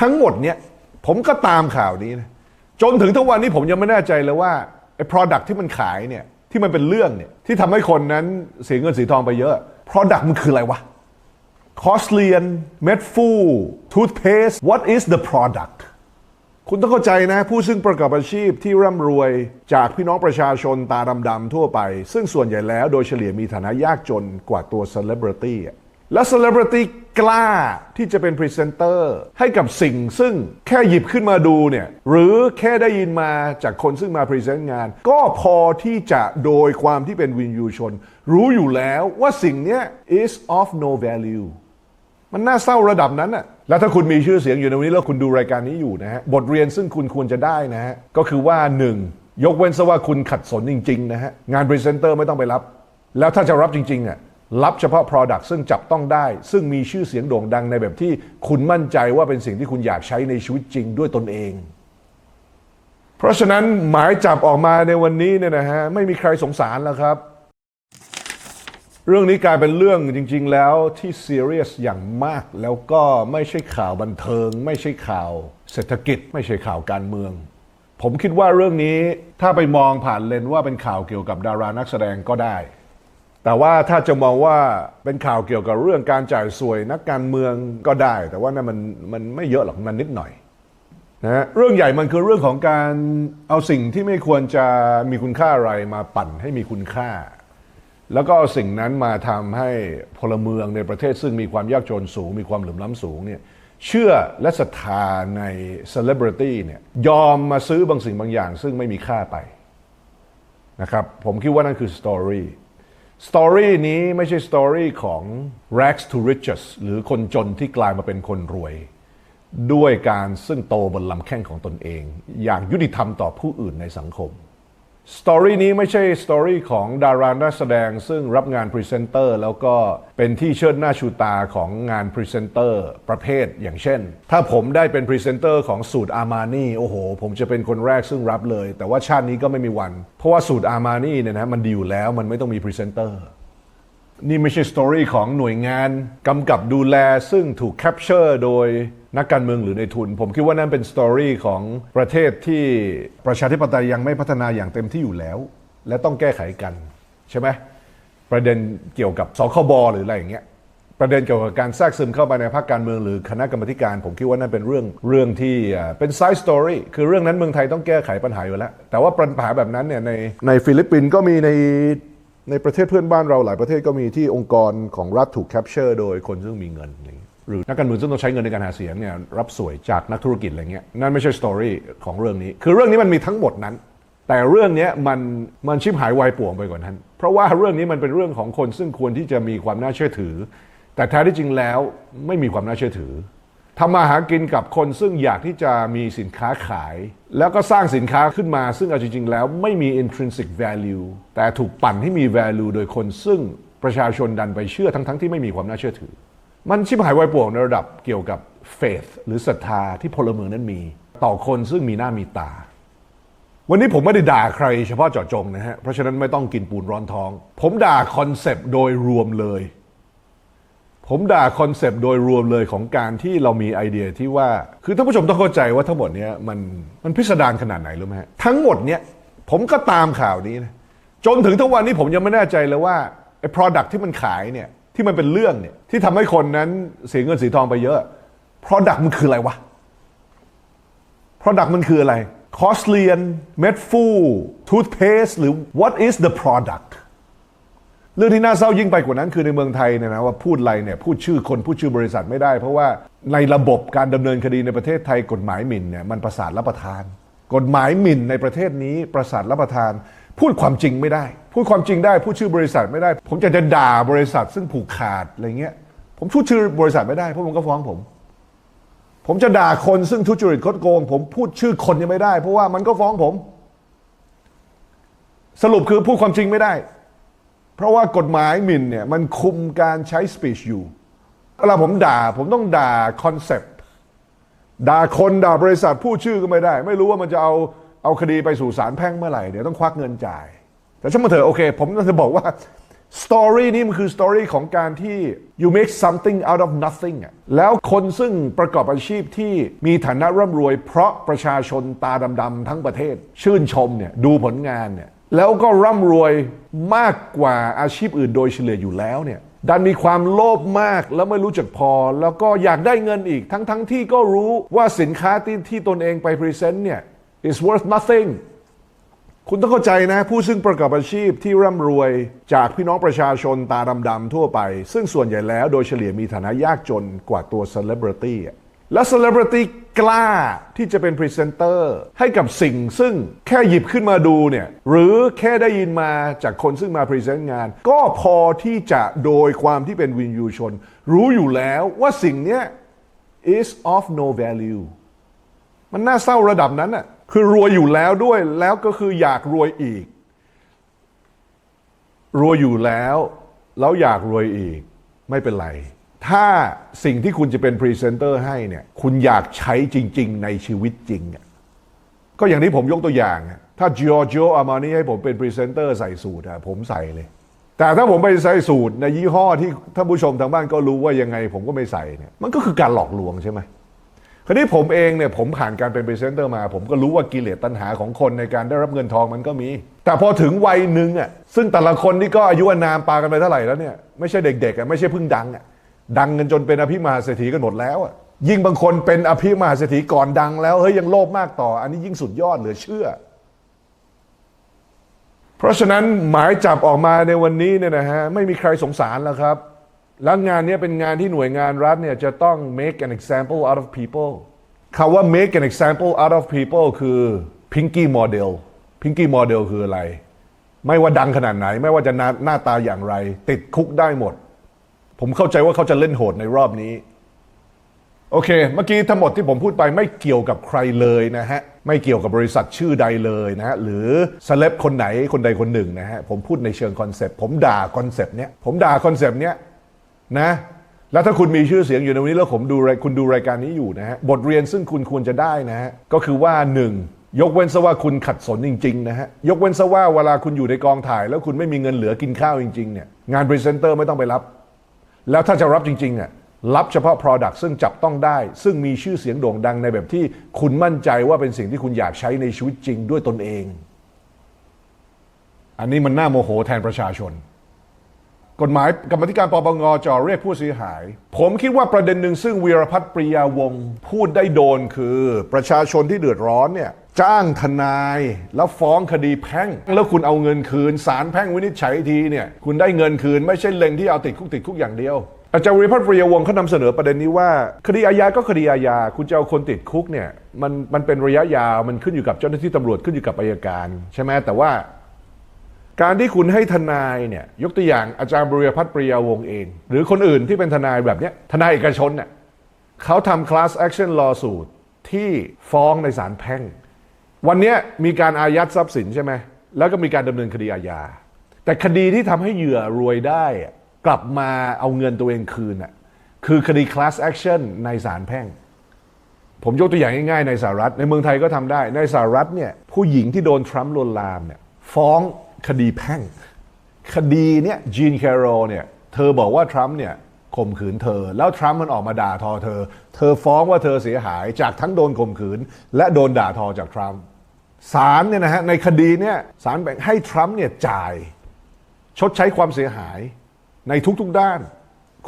ทั้งหมดเนี่ยผมก็ตามข่าวนี้นะจนถึงทุกวันนี้ผมยังไม่แน่ใจเลยว่าไอ้ product ที่มันขายเนี่ยที่มันเป็นเรื่องเนี่ยที่ทำให้คนนั้นเสียเงินเสียทองไปเยอะ product มันคืออะไรวะคอสเลียนเม็ดฟูทูธเพส what is the product คุณต้องเข้าใจนะผู้ซึ่งประกอบอาชีพที่ร่ำรวยจากพี่น้องประชาชนตาดำๆทั่วไป ซึ่งส่วนใหญ่แล้วโดยเฉลี่ยมีฐานะยากจนกว่าตัวเซเลบริตี้และเซเลบริตี้กล้าที่จะเป็นพรีเซนเตอร์ให้กับสิ่งซึ่งแค่หยิบขึ้นมาดูเนี่ยหรือแค่ได้ยินมาจากคนซึ่งมาพรีเซนต์งาน ก็พอที่จะโดยความที่เป็นวินยูชน รู้อยู่แล้วว่าสิ่งนี้ is of no value มันน่าเศร้าระดับนั้นน่ะแล้วถ้าคุณมีชื่อเสียงอยู่ในวันนี้แล้วคุณดูรายการนี้อยู่นะฮะบทเรียนซึ่งคุณควรจะได้นะฮะก็คือว่าหนึ่งยกเว้นซะว่าคุณขัดสนจริงๆนะฮะงานพรีเซนเตอร์ไม่ต้องไปรับ แล้วถ้าจะรับจริงๆอะ รับเฉพาะ Product ซึ่งจับต้องได้ ซึ่งมีชื่อเสียงโด่งดังในแบบที่คุณมั่นใจว่าเป็นสิ่งที่คุณอยากใช้ในชีวิตจริงด้วยตนเอง เพราะฉะนั้นหมายจับออกมาในวันนี้เนี่ยนะฮะไม่มีใครสงสารแล้วครับ เรื่องนี้กลายเป็นเรื่องจริง ๆ แล้วที่ซีเรียสอย่างมาก แล้วก็ไม่ใช่ข่าวบันเทิง ไม่ใช่ข่าว เศรษฐกิจ ไม่ใช่ข่าวการเมือง ผมคิดว่าเรื่องนี้ถ้าไปมองผ่านเลนว่าเป็นข่าวเกี่ยวกับดารานักแสดงก็ได้ แต่ว่าถ้าจะมองว่าเป็นข่าวเกี่ยวกับเรื่องการจ่ายสวยนักการเมืองก็ได้ แต่ว่านั่นมันมันไม่เยอะหรอกมันนิดหน่อยนะเรื่องใหญ่มันคือเรื่องของการเอาสิ่งที่ไม่ควรจะมีคุณค่าอะไรมาปั่นให้มีคุณค่า แล้วก็เอาสิ่งนั้นมาทำให้พลเมืองในประเทศซึ่งมีความยากจนสูง มีความเหลื่อมล้ำสูงเนี่ยเชื่อและศรัทธาในเซเลบริตี้เนี่ยยอมมาซื้อบางสิ่งบางอย่าง ซึ่งไม่มีค่าไปนะครับผมคิดว่านั่นคือสตอรี่ สตอรี่นี้ไม่ใช่สตอรี่ของ rags to riches หรือคนจนที่กลายมาเป็นคนรวย ด้วยการซึ่งโตบนลำแข้งของตนเอง อย่างยุติธรรมต่อผู้อื่นในสังคม สตอรี่นี้ไม่ใช่สตอรี่ของดารานักแสดง ซึ่งรับงานพรีเซนเตอร์แล้วก็เป็นที่เชิดหน้าชูตาของงานพรีเซนเตอร์ประเภทอย่างเช่น ถ้าผมได้เป็นพรีเซนเตอร์ของสูตรอามานี่โอ้โห ผมจะเป็นคนแรกซึ่งรับเลย แต่ว่าชาตินี้ก็ไม่มีวัน เพราะว่าสูตรอามานี่เนี่ยนะมันดีอยู่แล้วมันไม่ต้องมีพรีเซนเตอร์ นี่ไม่ใช่สตอรี่ของหน่วยงานกำกับดูแลซึ่งถูกแคปเจอร์โดยนักการเมืองหรือในทุน ผมคิดว่านั่นเป็นสตอรี่ของประเทศที่ประชาธิปไตยยังไม่พัฒนาอย่างเต็มที่อยู่แล้ว และต้องแก้ไขกัน ใช่ไหมประเด็นเกี่ยวกับสคบหรืออะไรอย่างเงี้ยประเด็นเกี่ยวกับการแทรกซึมเข้าไปในภาคการเมืองหรือคณะกรรมการ ผมคิดว่านั่นเป็นเรื่องเรื่องที่เป็นไซส์สตอรี่คือเรื่องนั้นเมืองไทยต้องแก้ไขปัญหาอยู่แล้ว แต่ว่าปัญหาแบบนั้นเนี่ยในในฟิลิปปินส์ก็มีใน ในประเทศเพื่อนบ้านเราหลายประเทศก็มีที่องค์กรของรัฐถูกแคปเจอร์โดยคนซึ่งมีเงินอย่างหรือนักการเมืองซึ่งต้องใช้เงินในการหาเสียงเนี่ยรับสวยจากนักธุรกิจอะไรเงี้ยนั่นไม่ใช่สตอรี่ของเรื่องนี้ คือเรื่องนี้มันมีทั้งหมดนั้น แต่เรื่องนี้มันมันชิบหายวายป่วงไปกว่านั้น เพราะว่าเรื่องนี้มันเป็นเรื่องของคนซึ่งควรที่จะมีความน่าเชื่อถือ แต่แท้ที่จริงแล้วไม่มีความน่าเชื่อถือ ทำมาหากินกับคนซึ่งอยากที่จะมีสินค้าขาย แล้วก็สร้างสินค้าขึ้นมาซึ่งเอาจริง ๆ แล้วไม่มี intrinsic value แต่ถูกปั่นให้มี value โดยคนซึ่งประชาชนดันไปเชื่อทั้ง ๆ ที่ไม่มีความน่าเชื่อถือ มันชิบหายวายป่วงในระดับเกี่ยวกับ faith หรือศรัทธาที่พลเมืองนั้นมี ต่อคนซึ่งมีหน้ามีตา วันนี้ผมไม่ได้ด่าใครเฉพาะเจาะจงนะฮะเพราะฉะนั้นไม่ต้องกินปูนร้อนท้อง ผมด่าคอนเซปต์โดยรวมเลย ผมด่าคอนเซปต์โดยรวมเลยของการที่เรามีไอเดียที่ว่า คือท่านผู้ชมต้องเข้าใจว่าทั้งหมดเนี้ยมันมันพิสดารขนาดไหนรู้ไหมฮะทั้งหมดเนี้ยผมก็ตามข่าวนี้นะจนถึงทุกวันนี้ผมยังไม่แน่ใจเลยว่าไอ้ product ที่มันขายเนี่ยที่มันเป็นเรื่องเนี่ยที่ทำให้คนนั้นเสียเงินเสียทองไปเยอะ product มันคืออะไรวะ product มันคืออะไรคอสเลียนเม็ดฟูทูธเพสหรือ what is the product เรื่องที่น่าเศร้ายิ่งไปกว่านั้นคือในเมืองไทยเนี่ยนะว่าพูดอะไรเนี่ยพูดชื่อคนพูดชื่อบริษัทไม่ได้ เพราะว่าในระบบการดำเนินคดีในประเทศไทยกฎหมายหมิ่นเนี่ยมันประสาทรับประทาน กฎหมายหมิ่นในประเทศนี้ประสาทรับประทาน พูดความจริงไม่ได้ พูดความจริงได้ พูดชื่อบริษัทไม่ได้ ผมจะจะด่าบริษัทซึ่งผูกขาดอะไรเงี้ยผมพูดชื่อบริษัทไม่ได้เพราะมันก็ฟ้องผม ผมจะด่าคนซึ่งทุจริตคดโกง ผมพูดชื่อคนยังไม่ได้ เพราะว่ามันก็ฟ้องผม สรุปคือพูดความจริงไม่ได้ เพราะว่ากฎหมายหมิ่นเนี่ยมันคุมการใช้ speech อยู่เวลาผมด่าผมต้องด่าคอนเซปต์ด่าคนด่าบริษัทพูดชื่อก็ไม่ได้ ไม่รู้ว่ามันจะเอาเอาคดีไปสู่ศาลแพ่งเมื่อไหร่เดี๋ยวต้องควักเงินจ่าย แต่ช่างมาเถอะโอเค ผมจะบอกว่าสตอรี่นี้มันคือสตอรี่ของการที่ you make something out of nothing อะแล้วคนซึ่งประกอบอาชีพที่มีฐานะร่ำรวย เพราะประชาชนตาดำๆทั้งประเทศ ชื่นชมเนี่ยดูผลงานเนี่ย แล้วก็ร่ำรวยมากกว่าอาชีพอื่นโดยเฉลี่ยอยู่แล้วเนี่ยดันมีความโลภมากแล้วไม่รู้จักพอ แล้วก็อยากได้เงินอีกทั้งๆที่ก็รู้ว่าสินค้าที่ที่ตนเองไปพรีเซนต์เนี่ย is worth nothing คุณต้องเข้าใจนะ ผู้ซึ่งประกอบอาชีพที่ร่ำรวยจากพี่น้องประชาชนตาดำๆทั่วไป ซึ่งส่วนใหญ่แล้วโดยเฉลี่ยมีฐานะยากจนกว่าตัวเซเลบริตี้และเซเลบริตี้ กล้าที่จะเป็นพรีเซนเตอร์ให้กับสิ่งซึ่งแค่หยิบขึ้นมาดูเนี่ยหรือแค่ได้ยินมาจากคนซึ่งมาพรีเซนต์งาน ก็พอที่จะโดยความที่เป็นวินยูชน รู้อยู่แล้วว่าสิ่งเนี้ย is of no value มันน่าเศร้าระดับนั้นน่ะคือรวยอยู่แล้วด้วยแล้วก็คืออยากรวยอีก รวยอยู่แล้ว แล้วอยากรวยอีก ไม่เป็นไร ถ้าสิ่งที่คุณจะเป็นพรีเซนเตอร์ให้เนี่ยคุณอยากใช้จริง ๆ ในชีวิตจริง ก็อย่างที่ผมยกตัวอย่าง ถ้า Giorgio Armani ให้ผมเป็นพรีเซนเตอร์ใส่สูทอะผมใส่เลย แต่ถ้าผมไปใส่สูตรในยี่ห้อที่ท่านผู้ชมทางบ้านก็รู้ว่ายังไงผมก็ไม่ใส่เนี่ยมันก็คือการหลอกลวงใช่ไหมคราวนี้ผมเองเนี่ยผมผ่านการเป็นพรีเซนเตอร์มา ผมก็รู้ว่ากิเลสตัณหาของคนในการได้รับเงินทองมันก็มี แต่พอถึงวัยหนึ่งอะซึ่งแต่ละคนนี่ก็อายุอานามปากันไปเท่าไหร่แล้วเนี่ยไม่ใช่เด็กๆอะไม่ใช่เพิ่งดังอะ ดังกันจนเป็นอภิมหาเศรษฐีกันหมดแล้วอะยิ่งบางคนเป็นอภิมหาเศรษฐีก่อนดังแล้วเฮ้ยยังโลภมากต่อ อันนี้ยิ่งสุดยอดเหลือเชื่อ เพราะฉะนั้นหมายจับออกมาในวันนี้เนี่ยนะฮะไม่มีใครสงสารแล้วครับ แล้วงานนี้เป็นงานที่หน่วยงานรัฐเนี่ยจะต้อง make an example out of people คำว่า make an example out of people คือ pinky model pinky model คืออะไร ไม่ว่าดังขนาดไหน ไม่ว่าจะหน้าหน้าตาอย่างไร ติดคุกได้หมด ผมเข้าใจว่าเขาจะเล่นโหดในรอบนี้ โอเค เมื่อกี้ทั้งหมดที่ผมพูดไปไม่เกี่ยวกับใครเลยนะฮะ ไม่เกี่ยวกับบริษัทชื่อใดเลยนะฮะ หรือเซเลบคนไหนคนใดคนหนึ่งนะฮะ ผมพูดในเชิงคอนเซปต์ ผมด่าคอนเซปต์เนี้ย ผมด่าคอนเซปต์เนี้ยนะ แล้วถ้าคุณมีชื่อเสียงอยู่ในวันนี้แล้วผมดูคุณดูรายการนี้อยู่นะฮะ บทเรียนซึ่งคุณควรจะได้นะฮะ ก็คือว่าหนึ่งยกเว้นซะว่าคุณขัดสนจริงๆนะฮะ ยกเว้นซะว่าเวลาคุณอยู่ในกองถ่าย แล้วคุณไม่มีเงินเหลือกินข้าวจริงๆเนี่ย งานพรีเซนเตอร์ไม่ต้องไปรับ แล้วถ้าจะรับจริงๆอะรับเฉพาะ Product ซึ่งจับต้องได้ ซึ่งมีชื่อเสียงโด่งดังในแบบที่คุณมั่นใจว่าเป็นสิ่งที่คุณอยากใช้ในชีวิตจริงด้วยตนเอง อันนี้มันน่าโมโหแทนประชาชน กฎหมายกรรมธิการปปงจ่อเรียกผู้เสียหาย ผมคิดว่าประเด็นหนึ่งซึ่งวีรพัฒน์ปริยาวงศ์พูดได้โดนคือประชาชนที่เดือดร้อนเนี่ยจ้างทนายแล้วฟ้องคดีแพ่ง แล้วคุณเอาเงินคืนศาลแพ่งวินิจฉัยทีเนี่ยคุณได้เงินคืนไม่ใช่เล็งที่เอาติดคุกติดคุกอย่างเดียวอาจารย์วีรพัฒน์ปริยวงศ์เขานำเสนอประเด็นนี้ว่า คดีอาญาก็คดีอาญาคุณจะเอาคนติดคุกเนี่ยมันมันเป็นระยะยาวมันขึ้นอยู่กับเจ้าหน้าที่ตำรวจขึ้นอยู่กับอัยการ ใช่ไหมแต่ว่า การที่คุณให้ทนายเนี่ยยกตัวอย่างอาจารย์บริยพัฒน์ปริยวงศ์เอง หรือคนอื่นที่เป็นทนายแบบเนี้ยทนายเอกชนเนี่ยเขาทำ class action lawsuit ที่ฟ้องในศาลแพ่ง วันนี้มีการอายัดทรัพย์สินใช่ไหมแล้วก็มีการดำเนินคดีอาญา แต่คดีที่ทำให้เหยื่อรวยได้ กลับมาเอาเงินตัวเองคืนอะคือคดี class action ในศาลแพ่ง ผมยกตัวอย่างง่ายๆในสหรัฐ ในเมืองไทยก็ทำได้ ในสหรัฐเนี่ยผู้หญิงที่โดนทรัมป์ลวนลามเนี่ยฟ้องคดีแพ่ง คดีเนี่ยจีนแคโรเนี่ยเธอบอกว่าทรัมป์เนี่ยข่มขืนเธอ แล้วทรัมป์มันออกมาด่าทอเธอ เธอฟ้องว่าเธอเสียหายจากทั้งโดนข่มขืน และโดนด่าทอจากทรัมป์ ศาลเนี่ยนะฮะในคดีเนี่ยศาลแบ่งให้ทรัมป์เนี่ยจ่าย ชดใช้ความเสียหายในทุกๆด้าน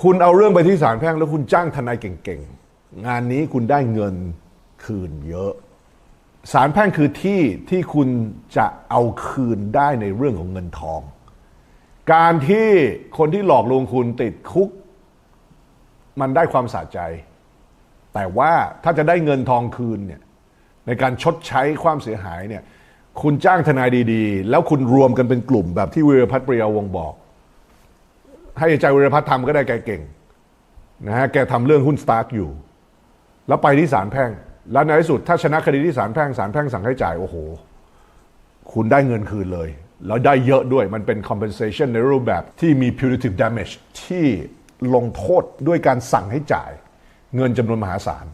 คุณเอาเรื่องไปที่ศาลแพ่งแล้วคุณจ้างทนายเก่งๆ งานนี้คุณได้เงินคืนเยอะศาลแพ่งคือที่ที่คุณจะเอาคืนได้ในเรื่องของเงินทอง การที่คนที่หลอกลวงคุณติดคุก มันได้ความสะใจ แต่ว่าถ้าจะได้เงินทองคืนเนี่ย ในการชดใช้ความเสียหายเนี่ยคุณจ้างทนายดีๆ แล้วคุณรวมกันเป็นกลุ่มแบบที่วีรพัฒน์ปริยาวงบอก ให้อาจารย์วีรพัฒน์ทำก็ได้แกเก่งนะฮะแกทำเรื่องหุ้นสตาร์กอยู่ แล้วไปที่ศาลแพ่ง แล้วในที่สุดถ้าชนะคดีที่ศาลแพ่งศาลแพ่งสั่งให้จ่ายโอ้โห คุณได้เงินคืนเลย แล้วได้เยอะด้วยมันเป็น compensation ในรูปแบบที่มี punitive damage ที่ลงโทษด้วยการสั่งให้จ่าย เงินจำนวนมหาศาล